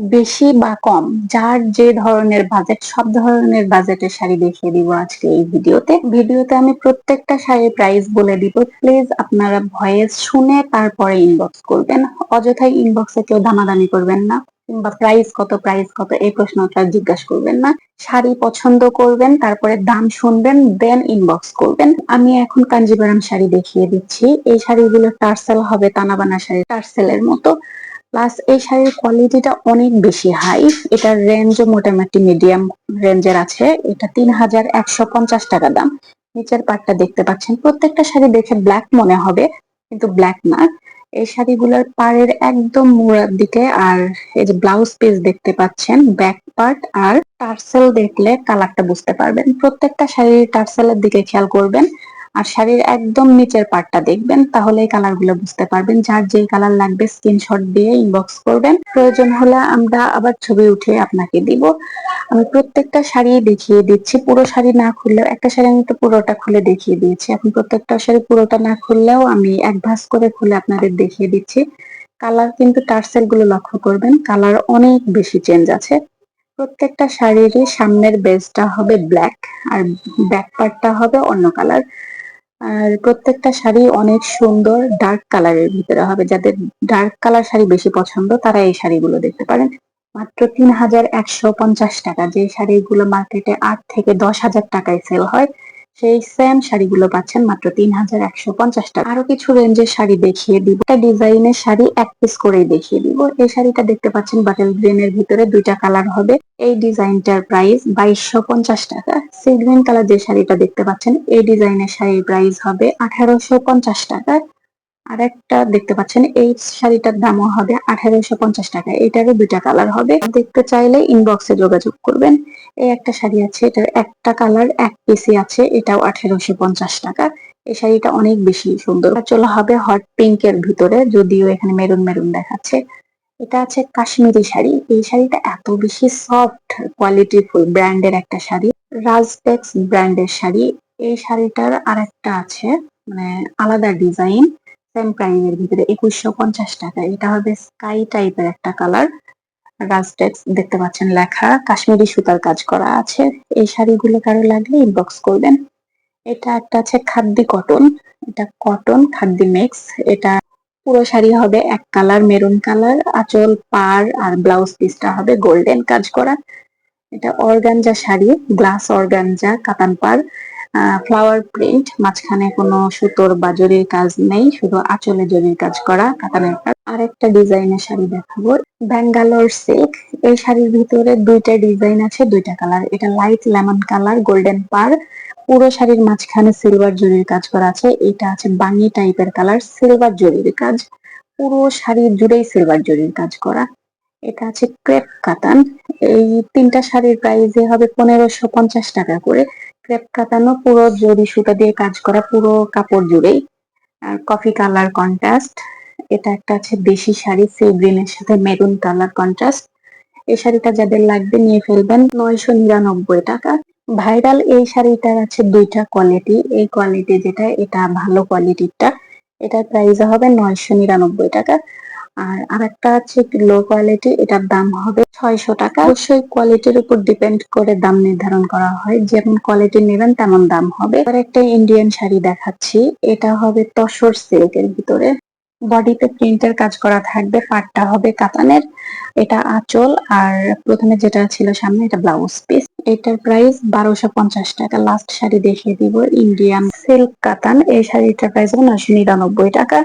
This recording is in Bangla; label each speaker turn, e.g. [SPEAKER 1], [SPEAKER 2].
[SPEAKER 1] বেশি বা কম, যার যে ধরনের বাজেট সব ধরনের বাজেটের শাড়ি দেখিয়ে দিব আজকে এই ভিডিওতে। ভিডিওতে আমি প্রত্যেকটা শাড়ির প্রাইস বলে দিব। প্লিজ আপনারা ভয়েস শুনে তারপরে ইনবক্স করবেন। অযথাই ইনবক্সে কেউ দামাদামি করবেন না, কিংবা প্রাইস কত প্রাইস কত, এই প্রশ্নটা জিজ্ঞাসা করবেন না। শাড়ি পছন্দ করবেন, তারপরে দাম শুনবেন দেন ইনবক্স করবেন। আমি এখন কাঞ্জিবরম শাড়ি দেখিয়ে দিচ্ছি। এই শাড়িগুলো টার্সেল হবে, তানাবানা শাড়ি টার্সেলের মতো। প্লাস এই শাড়ির কোয়ালিটিটা অনেক বেশি হাই এটার রেঞ্জও মোটামুটি মিডিয়াম রেঞ্জের আছে। এটা তিন হাজার একশো পঞ্চাশ টাকা দাম। নিচের পাটটা দেখতে পাচ্ছেন। প্রত্যেকটা শাড়ি দেখে ব্ল্যাক মনে হবে, কিন্তু ব্ল্যাক না। এই শাড়িগুলোর পাড়ের একদম মোড়ার দিকে আর এই যে ব্লাউজ পিস দেখতে পাচ্ছেন ব্যাক পার্ট আর টার্সেল দেখলে কালারটা বুঝতে পারবেন। প্রত্যেকটা শাড়ির টার্সেলের দিকে খেয়াল করবেন। আর শাড়ির একদম নিচের পার্টটা দেখবেন তাহলে এই কালারগুলো বুঝতে পারবেন। যার যেই কালার লাগবে স্ক্রিনশট দিয়ে ইনবক্স করবেন। প্রয়োজন হলে আমরা আবার ছবি উঠে আপনাকে দিব। আমি প্রত্যেকটা শাড়ি দেখিয়ে দিচ্ছি। পুরো শাড়ি না খুললেও, একটা শাড়ি আমি তো পুরোটা খুলে দেখিয়ে দিয়েছি। এখন প্রত্যেকটা শাড়ি পুরোটা না খুললেও আমি এক ভাস করে খুলে আপনাদের দেখিয়ে দিচ্ছি। কালার কিন্তু টার্সেলগুলো লক্ষ্য করবেন। কালার অনেক বেশি চেঞ্জ আছে। প্রত্যেকটা শাড়িরই সামনের বেসটা হবে ব্ল্যাক আর ব্যাক পার্টটা হবে অন্য কালার আর প্রত্যেকটা শাড়ি অনেক সুন্দর ডার্ক কালারের ভিতরে হবে। যাদের ডার্ক কালার শাড়ি বেশি পছন্দ, তারা এই শাড়িগুলো দেখতে পারেন। মাত্র তিন হাজার একশো পঞ্চাশ টাকা। যে শাড়িগুলো মার্কেটে আট থেকে দশ হাজার টাকায় সেল হয় সেই সেম শাড়িগুলো পাচ্ছেন মাত্র তিন হাজার একশো পঞ্চাশ টাকা। আরও কিছু রেঞ্জের শাড়ি দেখিয়ে দিব। একটা ডিজাইনের শাড়ি এক পিস করেই দেখিয়ে দিব। এই শাড়িটা দেখতে পাচ্ছেন বাটেল গ্রিন এর ভিতরে দুইটা কালার হবে। এই ডিজাইনটার প্রাইস বাইশশো পঞ্চাশ টাকা। সি গ্রিন কালার যে শাড়িটা দেখতে পাচ্ছেন, এই ডিজাইনের শাড়ির প্রাইস হবে আঠারোশো পঞ্চাশ টাকা। আর একটা দেখতে পাচ্ছেন, এই শাড়িটার দামও হবে আঠারোশো পঞ্চাশ টাকা। এটারও দুইটা কালার হবে। দেখতে চাইলে ইনবক্সে যোগাযোগ করবেন। এই একটা শাড়ি আছে, এটার একটা কালার এক পিসি আছে, এটাও আঠেরোশো পঞ্চাশ টাকা। এই শাড়িটা অনেক বেশি সুন্দর। চলো হবে হট পিঙ্ক এর ভিতরে, যদিও এখানে মেরুন মেরুন দেখাচ্ছে। এটা আছে কাশ্মীরি শাড়ি। এই শাড়িটা এত বেশি সফট কোয়ালিটিফুল ব্র্যান্ডের একটা শাড়ি। রাজটেক্স ব্র্যান্ডের শাড়ি। এই শাড়িটার আরেকটা আছে মানে আলাদা ডিজাইন সেম প্রাইমের ভিতরে একুশশো পঞ্চাশ টাকা। এটা হবে স্কাই টাইপের একটা কালার রাজটেক্স দেখতে পাচ্ছেন লেখা, কাশ্মীরি সুতার কাজ করা আছে। এই শাড়িগুলো কারও লাগলে ইনবক্স করবেন। এটা একটা আছে খাদ্দি কটন এটা কটন খাদ্দি মিক্স এটা পুরো শাড়ি হবে এক কালার মেরুন কালার, আঁচল পার আর ব্লাউজ পিসটা হবে গোল্ডেন কাজ করা। এটা অর্গানজা শাড়ি গ্লাস অর্গানজা কাতান পার ফ্লাওয়ার প্রিন্ট মাঝখানে কোনো সুতোর বা জরির কাজ নেই, শুধু আঁচলে জরির কাজ করা, কাতানের কাজ। আর একটা ডিজাইনের শাড়ি দেখাবো। ব্যাঙ্গালোর সিল্ক এই শাড়ির ভিতরে দুইটা ডিজাইন আছে, দুইটা কালার। এটা লাইট লেমন কালার গোল্ডেন পার পুরো শাড়ির মাঝখানে সিলভার জরির কাজ করা আছে। এটা আছে বাঙি টাইপের কালার সিলভার জরির কাজ। পুরো শাড়ি জুড়েই সিলভার জরির কাজ করা। এটা আছে ক্রেপ কাতান। এই তিনটা শাড়ির প্রাইসে হবে পনেরোশো পঞ্চাশ টাকা করে। ক্রেপ কাতানো পুরো জরি সুতা দিয়ে কাজ করা, পুরো কাপড় জুড়েই। আর কফি কালার কন্ট্রাস্ট এটা একটা আছে দেশি শাড়ি সি গ্রিনের সাথে মেরুন কালার কন্ট্রাস্ট এই শাড়িটা যাদের লাগবে নিয়ে ফেলবেন, নয়শো নিরানব্বই টাকা। ভাইরাল এই শাড়িটার আছে দুইটা কোয়ালিটি এই কোয়ালিটি যেটা, এটা ভালো কোয়ালিটিটা এটার প্রাইস হবে নয়শো নিরানব্বই টাকা। আর আরেকটা আছে লো কোয়ালিটি এটার দাম হবে ছয়শো টাকা। অবশ্যই কোয়ালিটির উপর ডিপেন্ড করে দাম নির্ধারণ করা হয়। যেমন কোয়ালিটি নেবেন, তেমন দাম হবে। আর একটা ইন্ডিয়ান শাড়ি দেখাচ্ছি। এটা হবে তসর সিল্কের ভিতরে। বডিতে প্রিন্টের কাজ করা থাকবে পাটটা হবে কাতানের। এটা আঁচল, আর প্রথমে যেটা ছিল সামনে, এটা ব্লাউজ পিস এটার প্রাইস বারোশো পঞ্চাশ টাকা। লাস্ট শাড়ি দেখিয়ে দিব ইন্ডিয়ান সিল্ক কাতান। এই শাড়িটার প্রাইস নয়শো নিরানব্বই টাকা।